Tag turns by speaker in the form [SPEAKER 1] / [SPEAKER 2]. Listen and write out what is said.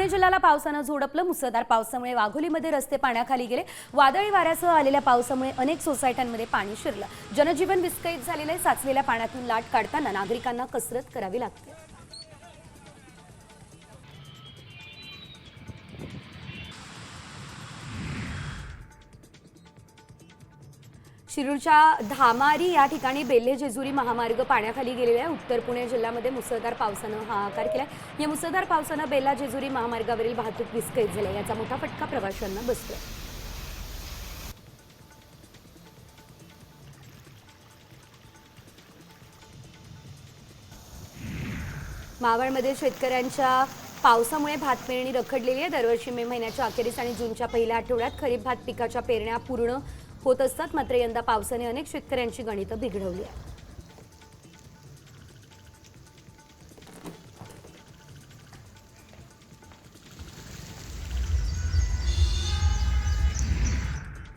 [SPEAKER 1] पुणे जिल्ह्याला पावसानं झोडपलं. मुसळधार पावसामुळे वाघोलीमध्ये रस्ते पाण्याखाली गेले. वादळी वाऱ्यासह आलेल्या पावसामुळे अनेक सोसायट्यांमध्ये पाणी शिरलं. जनजीवन विस्कळीत झालेलं आहे. साचलेल्या पाण्यातून लाट काढताना नागरिकांना कसरत करावी लागते. शिरूरच्या धामारी या ठिकाणी बेल्हे जेजुरी महामार्ग पाण्याखाली गेलेला आहे. उत्तर पुणे जिल्ह्यामध्ये मुसळधार पावसानं हाहाकार आहे या मुसळधार पावसानं बेल्हा जेजुरी महामार्गावरील वाहतूक विस्कळीत झाली याचा मोठा फटका प्रवाशांना बसतोय. मावळमध्ये शेतकऱ्यांच्या पावसामुळे भात पेरणी रखडलेली आहे. दरवर्षी मे महिन्याच्या अखेरीस आणि जूनच्या पहिल्या आठवड्यात खरीप भात पिकाच्या पेरण्या पूर्ण होत असतात. मात्र यंदा पावसाने अनेक शेतकऱ्यांची गणितं बिघडवली आहे